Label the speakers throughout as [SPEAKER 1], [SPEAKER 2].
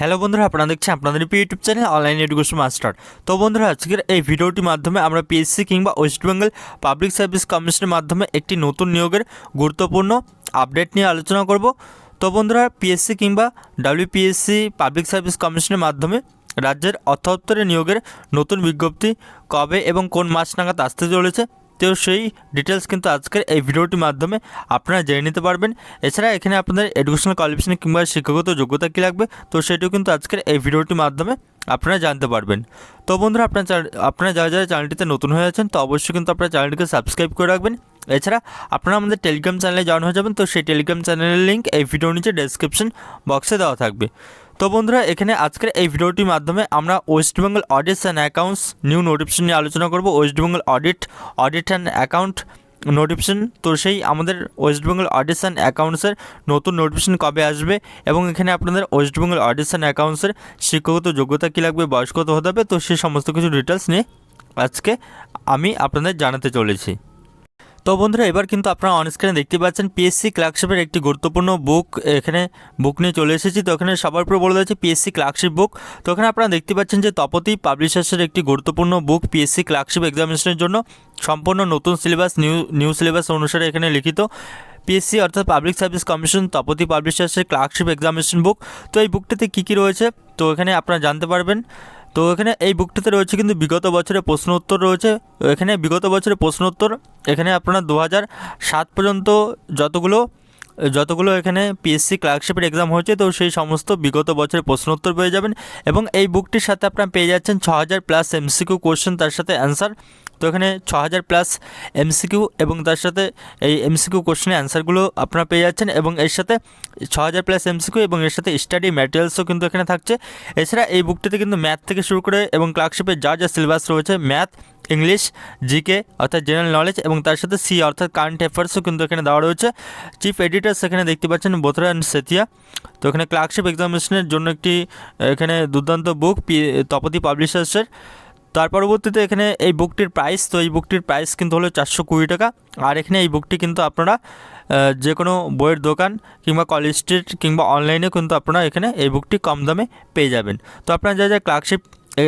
[SPEAKER 1] Hello বন্ধুরা, আপনারা দেখছেন আপনাদের YouTube channel online education master তো বন্ধুরা, আজকের এই ভিডিওটির মাধ্যমে আমরা পিএসসি কিংবা ওয়েস্ট বেঙ্গল পাবলিক সার্ভিস কমিশনের মাধ্যমে একটি নতুন নিয়োগের গুরুত্বপূর্ণ আপডেট নিয়ে আলোচনা করব। তো বন্ধুরা পিএসসি কিংবা ডাব্লিউপিএসসি পাবলিক সার্ভিস কমিশনের মাধ্যমে রাজ্যের অর্থ নিয়োগের নতুন বিজ্ঞপ্তি কবে এবং কোন মাস নাগাদ আসতে চলেছে তো সেই ডিটেলস কিন্তু আজকের এই ভিডিওটির মাধ্যমে আপনারা জেনে নিতে পারবেন। এছাড়া এখানে আপনাদের এডুকেশনাল কোয়ালিফিকেশন কিংবা শিক্ষাগত যোগ্যতা কী লাগবে, তো সেটিও কিন্তু আজকের এই ভিডিওটির মাধ্যমে আপনারা জানতে পারবেন। তো বন্ধুরা, আপনার আপনারা যারা যারা চ্যানেলটিতে নতুন হয়ে আছেন, তো অবশ্যই কিন্তু আপনারা চ্যানেলটিকে সাবস্ক্রাইব করে রাখবেন। এছাড়া আপনারা আমাদের টেলিগ্রাম চ্যানেলে জয়েন হয়ে যাবেন, তো সেই টেলিগ্রাম চ্যানেলের লিঙ্ক এই ভিডিওর নিচে ডেসক্রিপশন বক্সে দেওয়া থাকবে। তো বন্ধুরা, এখানে আজকের এই ভিডিওটির মাধ্যমে আমরা West Bengal audits and accounts new notification নিয়ে আলোচনা করব। West Bengal audit audit and account notification তো সেই আমাদের ওয়েস্ট বেঙ্গল অডিটস অ্যান্ড অ্যাকাউন্টসের নতুন নোটিফিকেশন কবে আসবে এবং এখানে আপনাদের ওয়েস্ট বেঙ্গল অডিটস অ্যান্ড অ্যাকাউন্টসের শিক্ষাগত যোগ্যতা কী লাগবে, বয়স কত হতে হবে, তো সেই সমস্ত কিছু ডিটেলস নিয়ে আজকে আমি আপনাদের জানাতে চলেছি। তো বন্ধুরা, এবার কিন্তু আপনারা অনস্ক্রিনে দেখতে পাচ্ছেন পিএসসি ক্লার্কশিপের একটি গুরুত্বপূর্ণ বুক এখানে বুক নিয়ে চলে এসেছি। তো এখানে সবার উপরে বলে দিয়েছে পিএসসি ক্লার্কশিপ বুক তো এখানে আপনারা দেখতে পাচ্ছেন যে তপতি পাবলিশার্সের একটি গুরুত্বপূর্ণ বুক পিএসসি ক্লার্কশিপ এক্সামিনেশনের জন্য সম্পূর্ণ নতুন সিলেবাস নিউ নিউ সিলেবাস অনুসারে এখানে লিখিত। পিএসসি অর্থাৎ পাবলিক সার্ভিস কমিশন তপতি পাবলিশার্সের ক্লার্কশিপ এক্সামিনেশন বুক তো এই বুকটিতে কী কী রয়েছে? তো এখানে আপনারা জানতে পারবেন। তো এখানে এই বুকটিতে রয়েছে কিন্তু বিগত বছরের প্রশ্ন উত্তর রয়েছে। এখানে বিগত বছরের প্রশ্ন উত্তর, এখানে আপনার দু সাত পর্যন্ত যতগুলো যতগুলো এখানে পিএসসি ক্লার্কশিপের এক্সাম হয়েছে, তো সেই সমস্ত বিগত বছরের প্রশ্ন উত্তর পেয়ে যাবেন। এবং এই বুকটির সাথে আপনারা পেয়ে যাচ্ছেন ছ হাজার প্লাস এমসিকিউ কোশ্চেন তার সাথে অ্যান্সার তো এখানে ছ হাজার প্লাস এমসিকিউ এবং তার সাথে এই এমসিকিউ কোশ্চেনের অ্যান্সারগুলো আপনারা পেয়ে যাচ্ছেন এবং এর সাথে ছ হাজার প্লাস এমসিকিউ এবং এর সাথে স্টাডি ম্যাটেরিয়ালসও কিন্তু এখানে থাকছে। এছাড়া এই বুকটিতে কিন্তু ম্যাথ থেকে শুরু করে এবং ক্লার্কশিপের যা যা সিলেবাস রয়েছে ম্যাথ ইংলিশ জিকে অর্থাৎ জেনারেল নলেজ এবং তার সাথে সি অর্থাৎ কারেন্ট অ্যাফেয়ার্সও কিন্তু এখানে দেওয়া রয়েছে। চিফ এডিটার সেখানে দেখতে পাচ্ছেন বোথরা অ্যান্ড সেতিয়া তো এখানে ক্লার্কশিপ এক্সামিনেশনের জন্য একটি, এখানে দুর্দান্ত বুক পি তপতি পাবলিশার্সের তার পরবর্তীতে এখানে এই বুকটির প্রাইস তো এই বুকটির প্রাইস কিন্তু হলো চারশো কুড়ি টাকা। আর এখানে এই বুকটি কিন্তু আপনারা যে কোনো বইয়ের দোকান কিংবা কলেজ স্ট্রিট কিংবা অনলাইনে কিন্তু আপনারা এখানে এই বুকটি কম দামে পেয়ে যাবেন। তো আপনারা যা যা ক্লার্কশিপ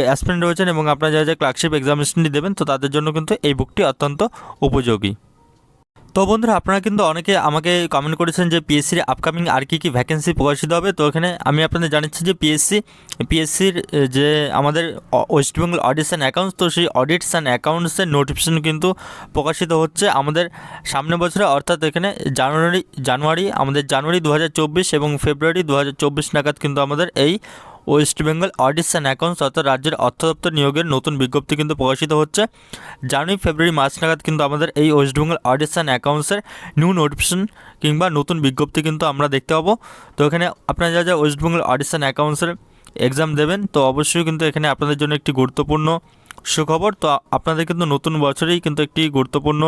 [SPEAKER 1] অ্যাসপিরেন্ট রয়েছেন এবং আপনারা যা যা ক্লার্কশিপ এক্সামিনেশনটি দেবেন, তো তাদের জন্য কিন্তু এই বুকটি অত্যন্ত উপযোগী। তো বন্ধুরা, আপনারা কিন্তু অনেকে আমাকে কমেন্ট করেছেন যে পিএসসির আপকামিং আর কী কী ভ্যাকেন্সি প্রকাশিত হবে। তো এখানে আমি আপনাদের জানাচ্ছি যে পিএসসি পিএসসির যে আমাদের West Bengal audits and accounts তো সেই অডিটস অ্যান্ড অ্যাকাউন্টসের নোটিফিকেশন কিন্তু প্রকাশিত হচ্ছে আমাদের সামনের বছরে। অর্থাৎ এখানে জানুয়ারি জানুয়ারি, আমাদের জানুয়ারি দু হাজার চব্বিশ এবং ফেব্রুয়ারি দু হাজার চব্বিশ নাগাদ কিন্তু আমাদের এই West Bengal audits and accounts অর্থাৎ রাজ্যের অর্থ দপ্তর নিয়োগের নতুন বিজ্ঞপ্তি কিন্তু প্রকাশিত হচ্ছে। জানুয়ারি, ফেব্রুয়ারি মার্চ নাগাদ কিন্তু আমাদের এই ওয়েস্ট বেঙ্গল অডিটস অ্যান্ড অ্যাকাউন্টসের নিউ নোটিফিকেশন কিংবা নতুন বিজ্ঞপ্তি কিন্তু আমরা দেখতে পাবো। তো এখানে আপনারা যা যা ওয়েস্ট বেঙ্গল অডিটস অ্যান্ড অ্যাকাউন্টসের এক্সাম দেবেন, তো অবশ্যই কিন্তু এখানে আপনাদের জন্য একটি গুরুত্বপূর্ণ সুখবর। তো আপনাদের কিন্তু নতুন বছরেই কিন্তু একটি গুরুত্বপূর্ণ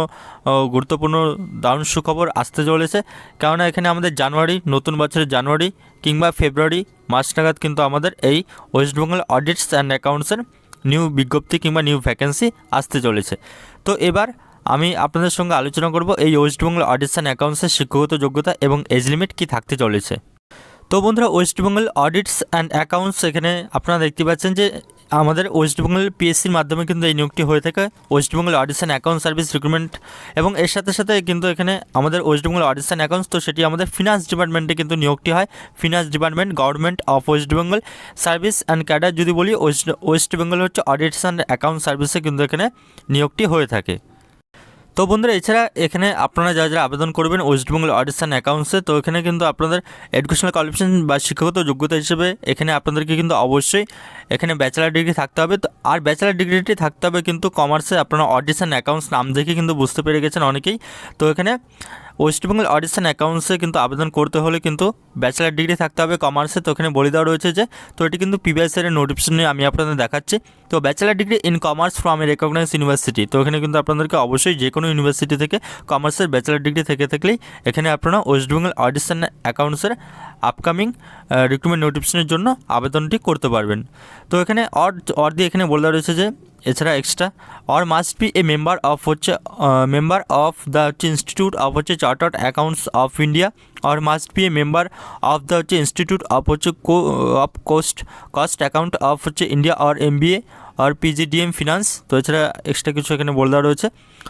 [SPEAKER 1] গুরুত্বপূর্ণ দারুণ সুখবর আসতে চলেছে। কেননা এখানে আমাদের জানুয়ারি, নতুন বছরের জানুয়ারি কিংবা ফেব্রুয়ারি মার্চ নাগাদ কিন্তু আমাদের এই ওয়েস্ট বেঙ্গল অডিটস অ্যান্ড অ্যাকাউন্টসের নিউ বিজ্ঞপ্তি কিংবা নিউ ভ্যাকেন্সি আসতে চলেছে। তো এবার আমি আপনাদের সঙ্গে আলোচনা করব এই ওয়েস্ট বেঙ্গল অডিটস অ্যান্ড অ্যাকাউন্টসের শিক্ষাগত যোগ্যতা এবং এজ লিমিট কী থাকতে চলেছে। তো বন্ধুরা, West Bengal audits and accounts এখানে আপনারা দেখতে পাচ্ছেন যে আমাদের ওয়েস্ট বেঙ্গল পিএসসির মাধ্যমে কিন্তু এই নিয়োগটি হয়ে থাকে। West Bengal audits account service recruitment এবং এর সাথে সাথে কিন্তু এখানে আমাদের West Bengal audits account accounts তো সেটি আমাদের ফিনান্স ডিপার্টমেন্টে কিন্তু নিয়োগটি হয়। Finance department government of West Bengal service and cadre যদি বলি ওয়েস্ট ওয়েস্ট বেঙ্গল হচ্ছে অডিশান অ্যাকাউন্ট সার্ভিসে কিন্তু এখানে নিয়োগটি হয়ে থাকে। তো বন্ধুরা, এছাড়া এখানে আপনারা যারা যারা আবেদন করবেন ওয়েস্ট বেঙ্গল অডিটস অ্যাকাউন্টসে তো এখানে কিন্তু আপনাদের এডুকেশনাল কোয়ালিফিকেশন বা শিক্ষাগত যোগ্যতা হিসেবে এখানে আপনাদেরকে কিন্তু অবশ্যই এখানে ব্যাচেলার ডিগ্রি থাকতে হবে। তো আর ব্যাচেলার ডিগ্রিটি থাকতে হবে কিন্তু কমার্সে আপনারা অডিশন অ্যাকাউন্টস নাম দেখে কিন্তু বুঝতে পেরে গেছেন অনেকেই। তো এখানে ওয়েস্ট বেঙ্গল অডিটস অ্যান্ড অ্যাকাউন্টসে কিন্তু আবেদন করতে হলে কিন্তু ব্যাচেলার ডিগ্রি থাকতে হবে কমার্সে তো এখানে বলে দেওয়া রয়েছে যে, তো এটি কিন্তু পিবিএসের নোটিফিকেশন আমি আপনাদের দেখাচ্ছি। তো bachelor degree in commerce from a recognise university তো এখানে কিন্তু আপনাদেরকে অবশ্যই যে কোনো ইউনিভার্সিটি থেকে কমার্সের ব্যাচেলার ডিগ্রি থেকে থাকলেই এখানে আপনারা ওয়েস্ট বেঙ্গল অডিটস অ্যাকাউন্টসের আপকামিং রিক্রুটমেন্ট নোটিফিকেশনের জন্য আবেদনটি করতে পারবেন। তো এখানে অর অর দিয়ে এখানে বলে দেওয়া রয়েছে যে এছাড়া extra or must be a member of হচ্ছে member of the institute of হচ্ছে chartered accounts of India R must be a member of the হচ্ছে ইনস্টিটিউট অফ হচ্ছে of cost cost account of হচ্ছে ইন্ডিয়া আর M B A আর PGDM finance তো এছাড়া extra কিছু এখানে বলে দেওয়া রয়েছে।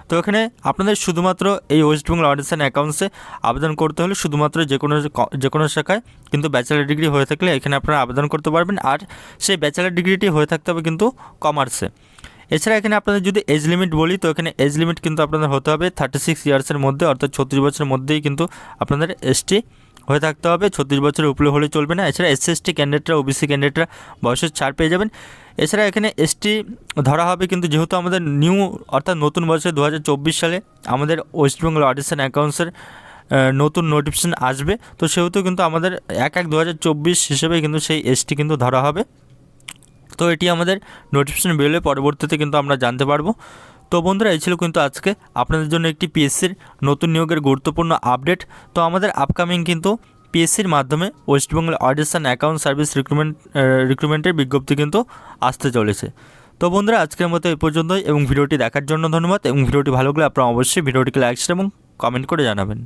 [SPEAKER 1] তো এখানে আপনাদের শুধুমাত্র এই ওয়েস্ট বেঙ্গল অ্যান্ড অ্যাকাউন্টসে আবেদন করতে হলে শুধুমাত্র যে কোনো যে কোনো শাখায় কিন্তু ব্যাচেলার ডিগ্রি হয়ে থাকলে এখানে আপনারা আবেদন করতে পারবেন। আর সেই ব্যাচেলার ডিগ্রিটি হয়ে থাকতে হবে কিন্তু কমার্সে এছাড়া এখানে আপনাদের যদি এজ লিমিট বলি, তো এখানে এজ লিমিট কিন্তু আপনাদের হতে হবে থার্টি সিক্স ইয়ার্সের মধ্যে, অর্থাৎ ছত্রিশ বছরের মধ্যেই কিন্তু আপনাদের এসটি হয়ে থাকতে হবে। ছত্রিশ বছরের উপরে হলে চলবে না। এছাড়া এস এসটি ক্যান্ডিডেটরা ওবিসি ক্যান্ডিডেটরা বয়সের ছাড় পেয়ে যাবেন। এছাড়া এখানে এসটি ধরা হবে কিন্তু যেহেতু আমাদের নিউ অর্থাৎ নতুন বছর দু সালে আমাদের ওয়েস্ট বেঙ্গল অডিটস অ্যান্ড অ্যাকাউন্টসের নতুন নোটিফিকেশান আসবে। তো সেহেতু কিন্তু আমাদের এক এক দু হিসেবে কিন্তু সেই এসটি কিন্তু ধরা হবে। তো এটি আমাদের নোটিফিকেশান বেরোলে পরবর্তীতে কিন্তু আমরা জানতে পারব। তো বন্ধুরা, এই ছিল কিন্তু আজকে আপনাদের জন্য একটি পিএসসির নতুন নিয়োগের গুরুত্বপূর্ণ আপডেট তো আমাদের আপকামিং কিন্তু পিএসসির মাধ্যমে West Bengal and account service recruitment রিক্রুটমেন্টের বিজ্ঞপ্তি কিন্তু আসতে চলেছে। তো বন্ধুরা, আজকের মতো এই পর্যন্তই এবং ভিডিওটি দেখার জন্য ধন্যবাদ এবং ভিডিওটি ভালো লাগলে আপনারা অবশ্যই ভিডিওটিকে লাইক এবং কমেন্ট করে জানাবেন।